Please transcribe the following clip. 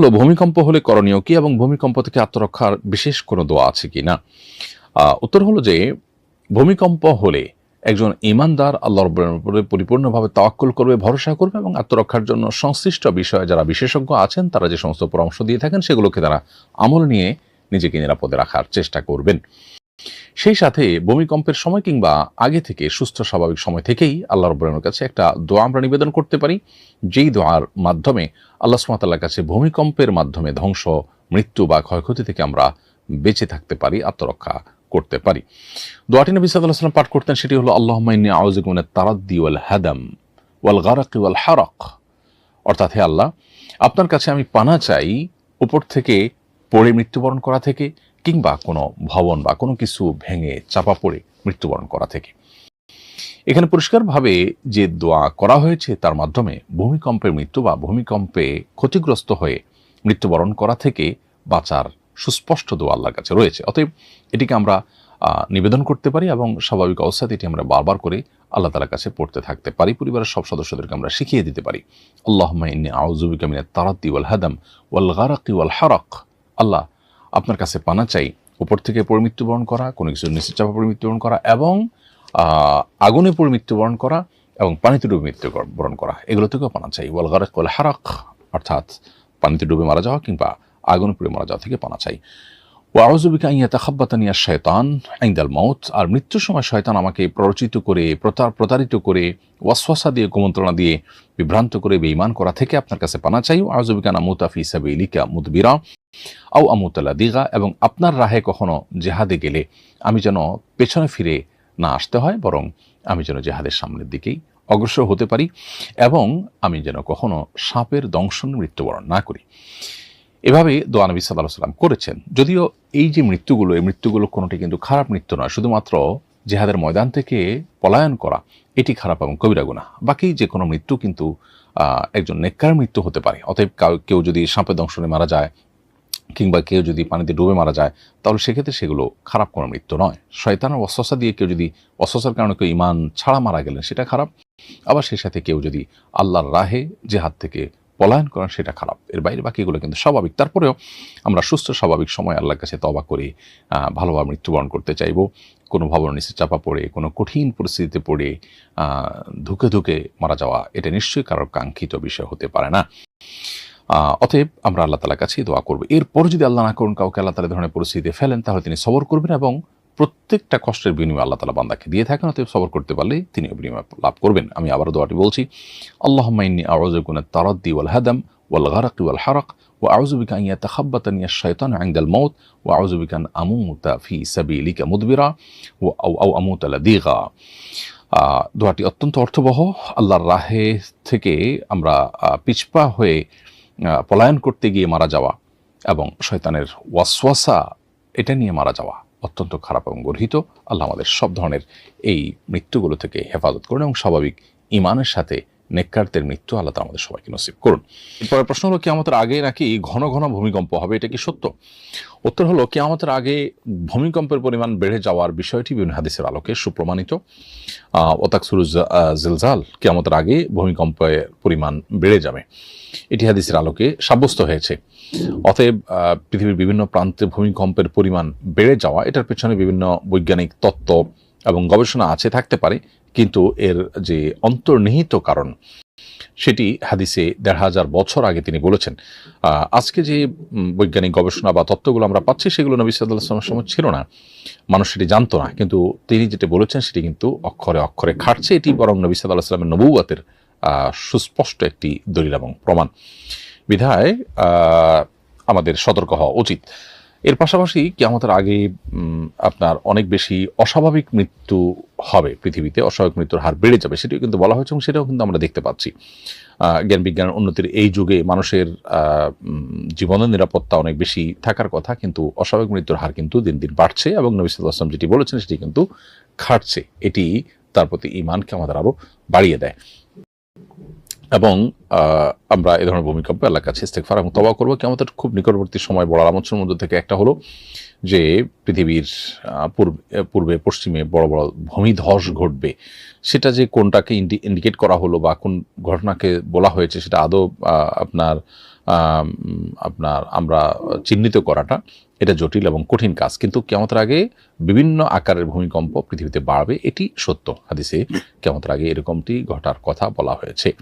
হলো, ভূমিকম্প হলে করণীয় কি এবং ভূমিকম্প থেকে আত্মরক্ষার বিশেষ কোনো দোয়া আছে কি না? উত্তর হলো যে, ভূমিকম্প হলে একজন ইমানদার আল্লাহ উপরে পরিপূর্ণভাবে তাওয়াক্কুল করবে, ভরসা করবে এবং আত্মরক্ষার জন্য সংশ্লিষ্ট বিষয়ে যারা বিশেষজ্ঞ আছেন, তারা যে সমস্ত পরামর্শ দিয়ে থাকেন, সেগুলোকে তারা আমল নিয়ে নিজেকে নিরাপদে রাখার চেষ্টা করবেন। সেই সাথে ভূমিকম্পের সময় কিংবা আগে থেকে সুস্থ স্বাভাবিক সময় থেকেই আল্লাহ রব্বরের কাছে একটা দোয়া আমরা নিবেদন করতে পারি। যেই দোয়ার মাধ্যমে আল্লাহ সুমাতাল্লার কাছে ভূমিকম্পের মাধ্যমে ধ্বংস, মৃত্যু বা ক্ষয়ক্ষতি থেকে আমরা বেঁচে থাকতে পারি, আত্মরক্ষা করতে পারি। দোয়াটি নবী সাল্লাহ সাল্লাম পাঠ করতেন, সেটি হলো আল্লাহ আউজিকুন তারাদ্দি ওয়াল হাদাম ওয়াল গারাকি ওয়াল হারক। অর্থাৎ, হে আল্লাহ, আপনার কাছে আমি পানা চাই উপর থেকে পড়ে মৃত্যুবরণ করা থেকে কিংবা কোনো ভবন বা কোনো কিছু ভেঙে চাপা পড়ে মৃত্যুবরণ করা থেকে। এখানে পরিষ্কারভাবে যে দোয়া করা হয়েছে তার মাধ্যমে ভূমিকম্পের মৃত্যু বা ভূমিকম্পে ক্ষতিগ্রস্ত হয়ে মৃত্যুবরণ করা থেকে বাঁচার সুস্পষ্ট দোয়া আল্লাহর কাছে রয়েছে। অতএব এটিকে আমরা নিবেদন করতে পারি এবং স্বাভাবিক অবস্থাতে এটি আমরা বারবার করে আল্লাহ তালার কাছে পড়তে থাকতে পারি। পরিবারের সব সদস্যদেরকে আমরা শিখিয়ে দিতে পারি। আল্লাহ ইন্নি আউজুবিকা মিনাত তারাদ্দি ওয়াল হাদাম ওয়াল গারাকি ওয়াল হারাক। আল্লাহ আপনার কাছে পানা চাই, উপর থেকে পড়ে মৃত্যুবরণ করা, কোনো কিছু নিচে চাপা পড়ে মৃত্যুবরণ করা এবং আগুনে পড়ে মৃত্যুবরণ করা এবং পানিতে ডুবে মৃত্যুবরণ করা। এগুলো থেকেও পানা চাই। ওয়াল গারাক, ওয়াল হারাক, অর্থাৎ পানিতে ডুবে মারা যাওয়া কিংবা আগুনে পুড়ে মারা যাওয়া থেকে পানা চাই। ও আউজুবিকা ইয়া তাখাব্বাতানিয়া শয়তান আইন্দাল মৌত আর মৃত্যুর সময় শয়তান আমাকে প্ররোচিত করে প্রতার প্রতারিত করে, ওয়াসওয়াসা দিয়ে কুমন্ত্রণা দিয়ে, বিভ্রান্ত করে, বেঈমান করা থেকে আপনার কাছে পানা চাই। ও আউজুবিকা নামুতা ফি সাবিলিকা মুদবিরা। আও আমুতালা দিগা, এবং আপনার রাহে কখনো জেহাদে গেলে আমি যেন পেছনে ফিরে না আসতে হয়, বরং আমি যেন জেহাদের সামনের দিকেই অগ্রসর হতে পারি, এবং আমি যেন কখনো সাপের দংশন মৃত্যুবরণ না করি। এভাবে দোয়া নবী সাল্লাহ সাল্লাম করেছেন। যদিও এই যে মৃত্যুগুলো, এই মৃত্যুগুলো কোনোটি কিন্তু খারাপ মৃত্যু নয়, শুধুমাত্র জেহাদের ময়দান থেকে পলায়ন করা, এটি খারাপ এবং কবিরা গুণা বাকি যে কোনো মৃত্যু কিন্তু একজন নেককার মৃত্যু হতে পারে। অতএব কেউ যদি সাপের দংশনে মারা যায় কিংবা কেউ যদি পানিতে ডুবে মারা যায়, তাহলে সেক্ষেত্রে সেগুলো খারাপ কোনো মৃত্যু নয়। শয়তানের অস্বসা দিয়ে কেউ যদি অস্বসার কারণে কেউ ইমান ছাড়া মারা গেলেন, সেটা খারাপ। আবার সেই সাথে কেউ যদি আল্লাহর রাহে যে হাত থেকে পলায়ন করেন, সেটা খারাপ। এর বাইরে বাকিগুলো কিন্তু স্বাভাবিক। তারপরেও আমরা সুস্থ, স্বাভাবিক সময় আল্লাহর কাছে তবা করে ভালোভাবে মৃত্যুবরণ করতে চাইব। কোনো ভবন নিচে চাপা পড়ে, কোনো কঠিন পরিস্থিতিতে পড়ে ধুকে ধুকে মারা যাওয়া, এটা নিশ্চয়ই কারোর কাঙ্ক্ষিত বিষয় হতে পারে না। অতএব আমরা আল্লাহ তালার কাছেই দোয়া করব। এরপর যদি আল্লাহ না করুন, কাউকে আল্লাহ তালা ধরনের পরিস্থিতিতে ফেলেন, তাহলে তিনি সবর করবেন এবং প্রত্যেকটা কষ্টের বিনিময় আল্লাহ তালা বান্দাকে দিয়ে থাকেন, অতএব সবর করতে পারলে তিনি বিনিময় লাভ করবেন। আমি আবারও দোয়াটি বলছি আল্লাহ মাইনি আউজুকুন তারাদ্দি ওয়াল হাদাম ওয়াল গারাকি ওয়াল হারাক ও আউজুবিকা ইয়া তাখাব্বাতানি আশ-শাইতান ইনদাল মাউত ওয়া আউজুবিকা আন আমুতা ফি সাবিলিকা মুদবিরা ও আও আও আমুতা লাদিগা। দোয়াটি অত্যন্ত অর্থবহ। আল্লাহর রাহে থেকে আমরা পিছপা হয়ে পলায়ন করতে গিয়ে মারা যাওয়া এবং শয়তানের ওয়াসওয়াসা এটা নিয়ে মারা যাওয়া অত্যন্ত খারাপ এবং গর্হিত। আল্লাহ আমাদের সব ধরনের এই মৃত্যুগুলো থেকে হেফাজত করুন এবং স্বাভাবিক ইমানের সাথে নেককারদের মৃত্যু আল্লাহ আমাদের সবাইকে নসিব করুন। এরপরে প্রশ্ন হলো, কেয়ামতের আগে নাকি ঘন ঘন ভূমিকম্প হবে? এটা কি সত্য? উত্তর হলো, কেয়ামতের আগে ভূমিকম্পের পরিমাণ বেড়ে যাওয়ার বিষয়টি বিভিন্ন হাদিসের আলোকে সুপ্রমাণিত। ওতাকসুরু জিলজাল, কেয়ামতের আগে ভূমিকম্পের পরিমাণ বেড়ে যাবে। এটি হাদিসের আলোকে সাব্যস্ত হয়েছে। অতএব পৃথিবীর বিভিন্ন প্রান্তে ভূমিকম্পের পরিমাণ বেড়ে যাওয়া, এটার পেছনে বিভিন্ন বৈজ্ঞানিক তত্ত্ব এবং গবেষণা আছে, থাকতে পারে, কিন্তু এর যে অন্তর্নিহিত কারণ সেটি হাদিসে দেড় হাজার বছর আগে তিনি বলেছেন। আজকে যে বৈজ্ঞানিক গবেষণা বা তত্ত্বগুলো আমরা পাচ্ছি, সেগুলো নবী সাল্লামের সময় ছিল না। মানুষ সেটি জানতো না, কিন্তু তিনি যেটা বলেছেন, সেটি কিন্তু অক্ষরে অক্ষরে খাটছে। এটি বরং নবী সাল্লাহ সাল্লামের নবুয়াতের সুস্পষ্ট একটি দলিল এবং প্রমাণ। বিধায় আমাদের সতর্ক হওয়া উচিত। এর পাশাপাশি কেমতের আগে আপনার অনেক বেশি অস্বাভাবিক মৃত্যু হবে পৃথিবীতে, অস্বাভাবিক মৃত্যুর হার বেড়ে যাবে, সেটিও কিন্তু বলা হয়েছে এবং সেটাও কিন্তু আমরা দেখতে পাচ্ছি। জ্ঞান বিজ্ঞানের উন্নতির এই যুগে মানুষের জীবনের নিরাপত্তা অনেক বেশি থাকার কথা, কিন্তু অস্বাভাবিক মৃত্যুর হার কিন্তু দিন দিন বাড়ছে এবং নবী সাল্লাহ আসলাম যেটি বলেছেন সেটি কিন্তু খাটছে। এটি তার প্রতি ইমানকে আমাদের আরও বাড়িয়ে দেয়। এবং আমরা এ ধরনের ভূমিকম্পে আল্লাহর কাছে ইস্তেকফার এবং তবা করব। কেমন খুব নিকটবর্তী সময় বড় আলামতের মধ্যে থেকে একটা হলো যে, পৃথিবীর পূর্বে পূর্বে, পশ্চিমে বড় বড় ভূমিধস ঘটবে। সেটা যে কোনটাকে ইন্ডিকেট করা হলো বা কোন ঘটনাকে বলা হয়েছে সেটা আদৌ আপনার আপনার আমরা চিহ্নিত করাটা এটা জটিল এবং কঠিন কাজ। কিন্তু কেমতের আগে বিভিন্ন আকারের ভূমিকম্প পৃথিবীতে বাড়বে, এটি সত্য। হাদিসে কেমতের আগে এরকমটি ঘটার কথা বলা হয়েছে।